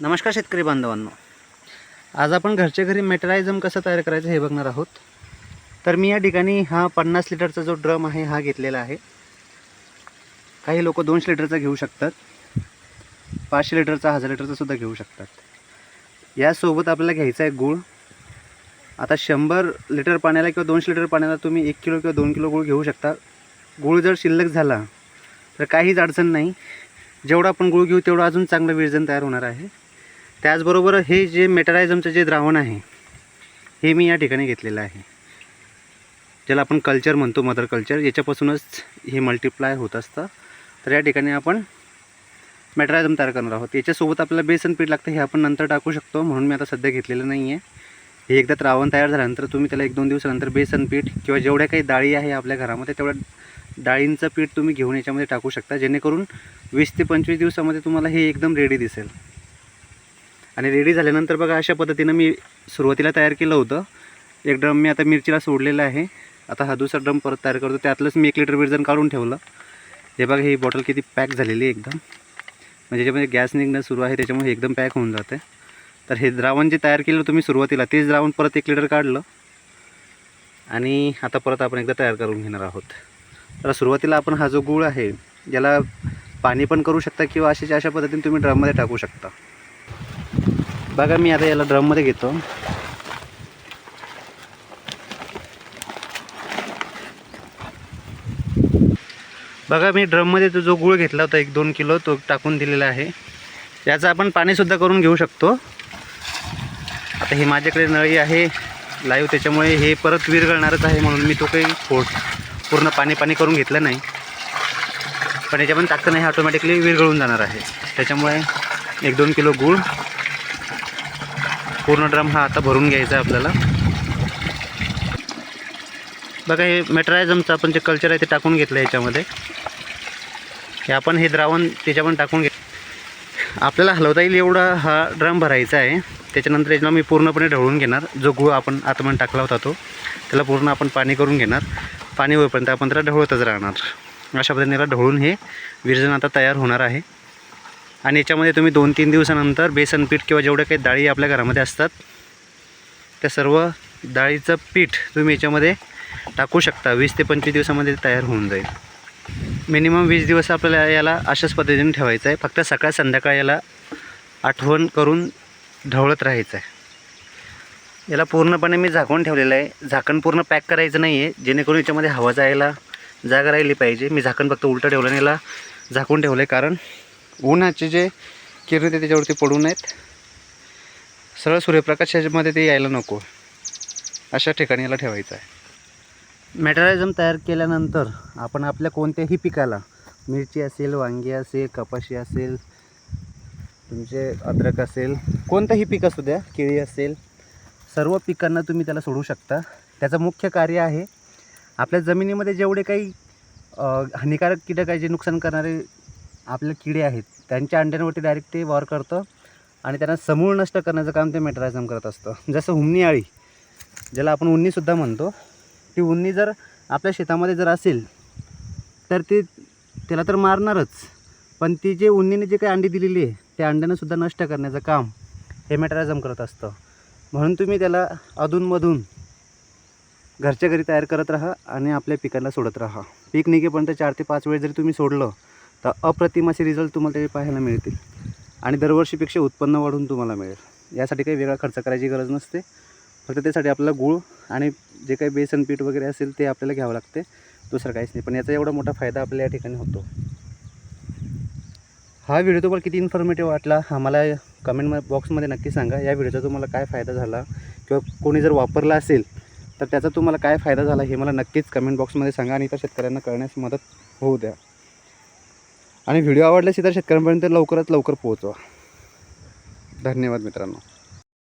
नमस्कार शेतकरी बांधवांनो. आज आपण घरच्या घरी मेटरायझम कसं तयार करायचं हे बघणार आहोत. तर मी या ठिकाणी हा पन्नास लिटरचा जो ड्रम आहे हा घेतलेला आहे. काही लोक दोनशे लिटरचा घेऊ शकतात. पाचशे लिटरचा हजार लिटरचा सुद्धा घेऊ शकतात. यासोबत आपल्याला घ्यायचा आहे गूळ. आता शंभर लिटर पाण्याला किंवा दोनशे लिटर पाण्याला तुम्ही एक किलो किंवा दोन किलो गूळ घेऊ शकता. गूळ जर शिल्लक झाला तर काहीच अडचण नाही. जेवढा आपण गूळ घेऊ तेवढं अजून चांगलं विरजन तयार होणार आहे. त्याचबरोबर हे जे मेटरायझमचं जे द्रावण आहे हे मी या ठिकाणी घेतलेलं आहे. ज्याला आपण कल्चर म्हणतो मदर कल्चर याच्यापासूनच हे मल्टिप्लाय होत असतं. तर या ठिकाणी आपण मेटरायझम तयार करणार आहोत. याच्यासोबत आपल्याला बेसन पीठ लागतं हे आपण नंतर टाकू शकतो म्हणून मी आता सध्या घेतलेलं नाही आहे हे एकदा द्रावण तयार झाल्यानंतर तुम्ही त्याला एक दोन दिवसानंतर बेसन पीठ किंवा जेवढ्या काही डाळी आहे आपल्या घरामध्ये तेवढ्या डाळींचं पीठ तुम्ही घेऊन याच्यामध्ये टाकू शकता. जेणेकरून वीस ते पंचवीस दिवसामध्ये तुम्हाला हे एकदम रेडी दिसेल. आणि रेडी झाल्यानंतर बघा अशा पद्धतीनं मी सुरुवातीला तयार केलं होतं. एक ड्रम मी आता मिरचीला सोडलेला आहे. आता हा दुसरा ड्रम परत तयार करतो. त्यातलंच मी एक लिटर विरजन काढून ठेवलं. हे बघा ही बॉटल किती पॅक झालेली आहे एकदम. म्हणजे ज्यामध्ये गॅस निघणं सुरू आहे त्याच्यामुळे एकदम पॅक होऊन जाते. तर हे द्रावण जे तयार केलं तुम्ही सुरुवातीला तेच द्रावण परत एक लिटर काढलं. आणि आता परत आपण एकदा तयार करून घेणार आहोत. तर सुरुवातीला आपण हा जो गूळ आहे याला पाणी पण करू शकता किंवा अशाच्या अशा पद्धतीने तुम्ही ड्रममध्ये टाकू शकता. बघा मी आता याला ड्रममध्ये घेतो. बघा मी ड्रममध्ये तो जो गूळ घेतला होता एक दोन किलो तो टाकून दिलेला आहे. याचं आपण पाणीसुद्धा करून घेऊ शकतो. आता हे माझ्याकडे नळी आहे लाईव्ह त्याच्यामुळे हे परत विरघळणारच आहे म्हणून मी तो काही फोड पूर्ण पाणी पाणी करून घेतलं नाही. पण याच्यामध्ये टाकतं नाही ऑटोमॅटिकली विरघळून जाणार आहे. त्याच्यामुळे एक दोन किलो गूळ पूर्ण ड्रम हा आता भरून घ्यायचा आहे आपल्याला. बघा हे मेट्रायझमचं आपण जे कल्चर आहे ते टाकून घेतलं याच्यामध्ये. हे आपण हे द्रावण त्याच्यामध्ये टाकून घे आपल्याला हलवता येईल एवढा हा ड्रम भरायचा आहे. त्याच्यानंतर याला मी पूर्णपणे ढवळून घेणार. जो गुळ आपण आतमध्ये टाकला होता तो त्याला पूर्ण आपण पाणी करून घेणार. पाणी होईपर्यंत आपण त्याला ढवळतच राहणार. अशा पद्धतीने याला ढवळून हे विरजन आता तयार होणार आहे. आणि याच्यामध्ये तुम्ही दोन तीन दिवसानंतर बेसन पीठ किंवा जेवढ्या काही डाळी आपल्या घरामध्ये असतात त्या सर्व डाळीचं पीठ तुम्ही याच्यामध्ये टाकू शकता. वीस ते पंचवीस दिवसामध्ये तयार होऊन जाईल. मिनिमम वीस दिवस आपल्याला याला अशाच पद्धतीने ठेवायचं आहे. फक्त सकाळ संध्याकाळ याला आठवण करून ढवळत राहायचं आहे. याला पूर्णपणे मी झाकून ठेवलेलं आहे. झाकण पूर्ण पॅक करायचं नाही आहे जेणेकरून याच्यामध्ये हवा जायला जागा राहिली पाहिजे. मी झाकण फक्त उलटं ठेवलं आणि याला झाकून ठेवलं आहे कारण उन्हाचे जे किरण ते त्याच्यावरती पडू नयेत. सरळ सूर्यप्रकाशामध्ये ते यायला नको. अशा ठिकाणी याला ठेवायचं आहे. मॅटरायझम तयार केल्यानंतर आपण आपल्या कोणत्याही पिकाला मिरची असेल वांगी असेल कपाशी असेल तुमचे अद्रक असेल कोणतंही पीक असू द्या केळी असेल सर्व पिकांना तुम्ही त्याला सोडू शकता. त्याचं मुख्य कार्य आहे आपल्या जमिनीमध्ये जेवढे काही हानिकारक कीटक आहे जे नुकसान करणारे आपले किडे आहेत त्यांच्या अंड्यांवरती डायरेक्ट ते वॉर करतं आणि त्यांना समूळ नष्ट करण्याचं काम ते मेट्रायझम करत असतं. जसं हुमणी आळी ज्याला आपण उन्नीसुद्धा म्हणतो ती उन्नी जर आपल्या शेतामध्ये जर असेल तर ते त्याला तर मारणारच. पण ती जे उन्नीने जे काही अंडी दिलेली आहे त्या अंड्यानंसुद्धा नष्ट करण्याचं काम हे मेट्रायझम करत असतं. म्हणून तुम्ही त्याला अधूनमधून घरच्या घरी तयार करत राहा आणि आपल्या पिकांना सोडत राहा. पीक निघेपर्यंत चार ते पाच वेळ जरी तुम्ही सोडलं तर अप्रतिम असे रिझल्ट तुम्हाला ते पाहायला मिळतील. आणि दरवर्षीपेक्षा उत्पन्न वाढून तुम्हाला मिळेल. यासाठी काही वेगळा खर्च करायची गरज नसते. फक्त त्यासाठी आपल्याला गूळ आणि जे काही बेसन पीठ वगैरे असेल ते आपल्याला घ्यावं लागते. दुसरं काहीच नाही. पण याचा एवढा मोठा फायदा आपल्या या ठिकाणी होतो. हा व्हिडिओ तुम्हाला किती इन्फॉर्मेटिव्ह वाटला आम्हाला कमेंट बॉक्समध्ये नक्की सांगा. या व्हिडिओचा तुम्हाला काय फायदा झाला किंवा कोणी जर वापरला असेल तर त्याचा तुम्हाला काय फायदा झाला हे मला नक्कीच कमेंट बॉक्समध्ये सांगा आणि इतर शेतकऱ्यांना कळण्यास मदत होऊ द्या. आणि व्हिडिओ आवडल्यास इतर शेतकऱ्यांपर्यंत लवकरात लवकर पोहोचवा. धन्यवाद मित्रांनो.